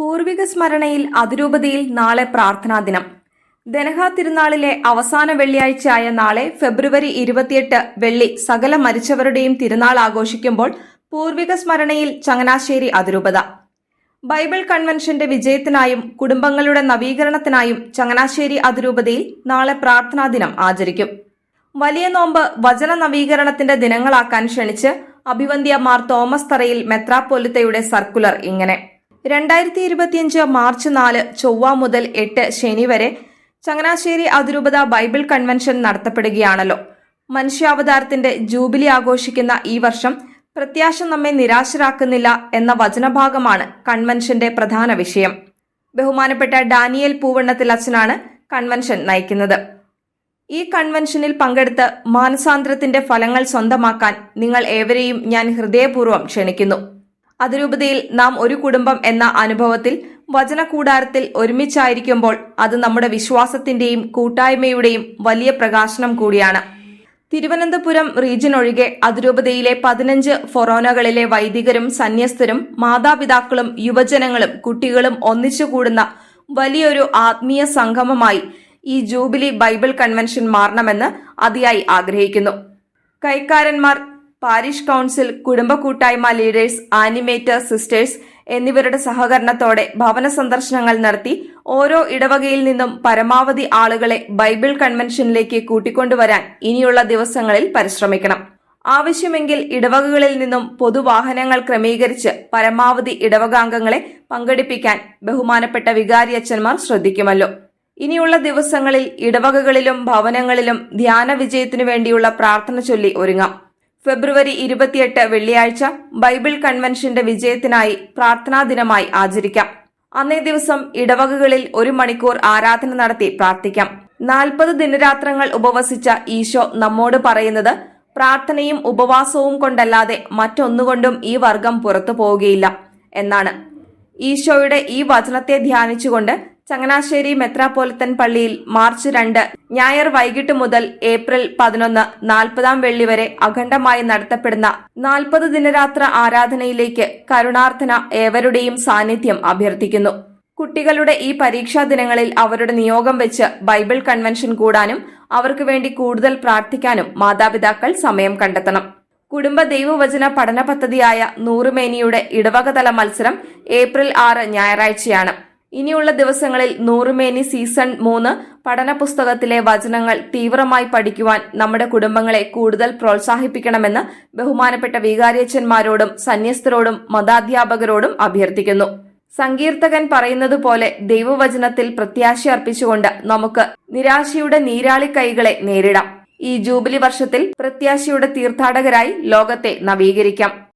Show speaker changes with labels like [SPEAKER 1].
[SPEAKER 1] പൂർവിക സ്മരണയിൽ അതിരൂപതയിൽ നാളെ പ്രാർത്ഥനാ ദിനം. ദനഹ തിരുനാളിലെ അവസാന വെള്ളിയാഴ്ചയായ നാളെ ഫെബ്രുവരി ഇരുപത്തിയെട്ട് വെള്ളി സകല മരിച്ചവരുടെയും തിരുനാൾ ആഘോഷിക്കുമ്പോൾ പൂർവിക സ്മരണയിൽ ചങ്ങനാശ്ശേരി അതിരൂപത. ബൈബിൾ കൺവെൻഷന്റെ വിജയത്തിനായും കുടുംബങ്ങളുടെ നവീകരണത്തിനായും ചങ്ങനാശ്ശേരി അതിരൂപതയിൽ നാളെ പ്രാർത്ഥനാ ദിനം ആചരിക്കും. വലിയ നോമ്പ് വചന നവീകരണത്തിന്റെ ദിനങ്ങളാക്കാൻ ക്ഷണിച്ച് അഭിവന്ധ്യ മാർ തോമസ് തറയിൽ മെത്രാപ്പൊലിത്തയുടെ സർക്കുലർ ഇങ്ങനെ. രണ്ടായിരത്തി ഇരുപത്തിയഞ്ച് മാർച്ച് നാല് ചൊവ്വ മുതൽ എട്ട് ശനി വരെ ചങ്ങനാശ്ശേരി അതിരൂപത ബൈബിൾ കൺവെൻഷൻ നടത്തപ്പെടുകയാണല്ലോ. മനുഷ്യാവതാരത്തിന്റെ ജൂബിലി ആഘോഷിക്കുന്ന ഈ വർഷം പ്രത്യാശ നമ്മെ നിരാശരാക്കുന്നില്ല എന്ന വചനഭാഗമാണ് കൺവെൻഷന്റെ പ്രധാന വിഷയം. ബഹുമാനപ്പെട്ട ഡാനിയൽ പൂവണ്ണത്തിൽ അച്ഛനാണ് കൺവെൻഷൻ നയിക്കുന്നത്. ഈ കൺവെൻഷനിൽ പങ്കെടുത്ത് മാനസാന്തരത്തിന്റെ ഫലങ്ങൾ സ്വന്തമാക്കാൻ നിങ്ങൾ ഏവരെയും ഞാൻ ഹൃദയപൂർവം ക്ഷണിക്കുന്നു. അതിരൂപതയിൽ നാം ഒരു കുടുംബം എന്ന അനുഭവത്തിൽ വചനകൂടാരത്തിൽ ഒരുമിച്ചായിരിക്കുമ്പോൾ അത് നമ്മുടെ വിശ്വാസത്തിന്റെയും കൂട്ടായ്മയുടെയും വലിയ പ്രകാശനം കൂടിയാണ്. തിരുവനന്തപുരം റീജിയൻ ഒഴികെ അതിരൂപതയിലെ പതിനഞ്ച് ഫൊറോനകളിലെ വൈദികരും സന്യസ്തരും മാതാപിതാക്കളും യുവജനങ്ങളും കുട്ടികളും ഒന്നിച്ചു കൂടുന്ന വലിയൊരു ആത്മീയ സംഗമമായി ഈ ജൂബിലി ബൈബിൾ കൺവെൻഷൻ മാറണമെന്ന് അതിയായി ആഗ്രഹിക്കുന്നു. കൈക്കാരന്മാർ പാരിഷ് കൗൺസിൽ കുടുംബ കൂട്ടായ്മ ലീഡേഴ്സ് ആനിമേറ്റർ സിസ്റ്റേഴ്സ് എന്നിവരുടെ സഹകരണത്തോടെ ഭവന സന്ദർശനങ്ങൾ നടത്തി ഓരോ ഇടവകയിൽ നിന്നും പരമാവധി ആളുകളെ ബൈബിൾ കൺവെൻഷനിലേക്ക് കൂട്ടിക്കൊണ്ടുവരാൻ ഇനിയുള്ള ദിവസങ്ങളിൽ പരിശ്രമിക്കണം. ആവശ്യമെങ്കിൽ ഇടവകകളിൽ നിന്നും പൊതുവാഹനങ്ങൾ ക്രമീകരിച്ച് പരമാവധി ഇടവകാംഗങ്ങളെ പങ്കെടുപ്പിക്കാൻ ബഹുമാനപ്പെട്ട വികാരി അച്ഛന്മാർ ശ്രദ്ധിക്കുമല്ലോ. ഇനിയുള്ള ദിവസങ്ങളിൽ ഇടവകകളിലും ഭവനങ്ങളിലും ധ്യാന വിജയത്തിനു വേണ്ടിയുള്ള പ്രാർത്ഥന ചൊല്ലി ഒരുങ്ങാം. ഫെബ്രുവരി ഇരുപത്തിയെട്ട് വെള്ളിയാഴ്ച ബൈബിൾ കൺവെൻഷന്റെ വിജയത്തിനായി പ്രാർത്ഥനാ ദിനമായി ആചരിക്കാം. അന്നേ ദിവസം ഇടവകകളിൽ ഒരു മണിക്കൂർ ആരാധന നടത്തി പ്രാർത്ഥിക്കാം. നാൽപ്പത് ദിനരാത്രങ്ങൾ ഉപവസിച്ച ഈശോ നമ്മോട് പറയുന്നത് പ്രാർത്ഥനയും ഉപവാസവും കൊണ്ടല്ലാതെ മറ്റൊന്നുകൊണ്ടും ഈ വർഗം പുറത്തു പോവുകയില്ല എന്നാണ്. ഈശോയുടെ ഈ വചനത്തെ ധ്യാനിച്ചുകൊണ്ട് ചങ്ങനാശ്ശേരി മെത്രാപോലിത്തൻ പള്ളിയിൽ മാർച്ച് രണ്ട് ഞായർ വൈകിട്ട് മുതൽ ഏപ്രിൽ പതിനൊന്ന് നാൽപ്പതാം വെള്ളി വരെ അഖണ്ഡമായി നടത്തപ്പെടുന്ന നാൽപ്പത് ദിനരാത്ര ആരാധനയിലേക്ക് കരുണാർത്ഥന ഏവരുടെയും സാന്നിധ്യം അഭ്യർത്ഥിക്കുന്നു. കുട്ടികളുടെ ഈ പരീക്ഷാ ദിനങ്ങളിൽ അവരുടെ നിയോഗം വെച്ച് ബൈബിൾ കൺവെൻഷൻ കൂടാനും അവർക്ക് വേണ്ടി കൂടുതൽ പ്രാർത്ഥിക്കാനും മാതാപിതാക്കൾ സമയം കണ്ടെത്തണം. കുടുംബ ദൈവവചന പഠന പദ്ധതിയായ നൂറുമേനിയുടെ ഇടവകതല മത്സരം ഏപ്രിൽ ആറ് ഞായറാഴ്ചയാണ്. ഇനിയുള്ള ദിവസങ്ങളിൽ നൂറുമേനി സീസൺ മൂന്ന് പഠന പുസ്തകത്തിലെ വചനങ്ങൾ തീവ്രമായി പഠിക്കുവാൻ നമ്മുടെ കുടുംബങ്ങളെ കൂടുതൽ പ്രോത്സാഹിപ്പിക്കണമെന്ന് ബഹുമാനപ്പെട്ട വികാരിയച്ഛന്മാരോടും സന്യസ്തരോടും മതാധ്യാപകരോടും അഭ്യർത്ഥിക്കുന്നു. സങ്കീർത്തകൻ പറയുന്നത് പോലെ ദൈവവചനത്തിൽ പ്രത്യാശ അർപ്പിച്ചുകൊണ്ട് നമുക്ക് നിരാശയുടെ നീരാളി കൈകളെ നേരിടാം. ഈ ജൂബിലി വർഷത്തിൽ പ്രത്യാശയുടെ തീർത്ഥാടകരായി ലോകത്തെ നവീകരിക്കാം.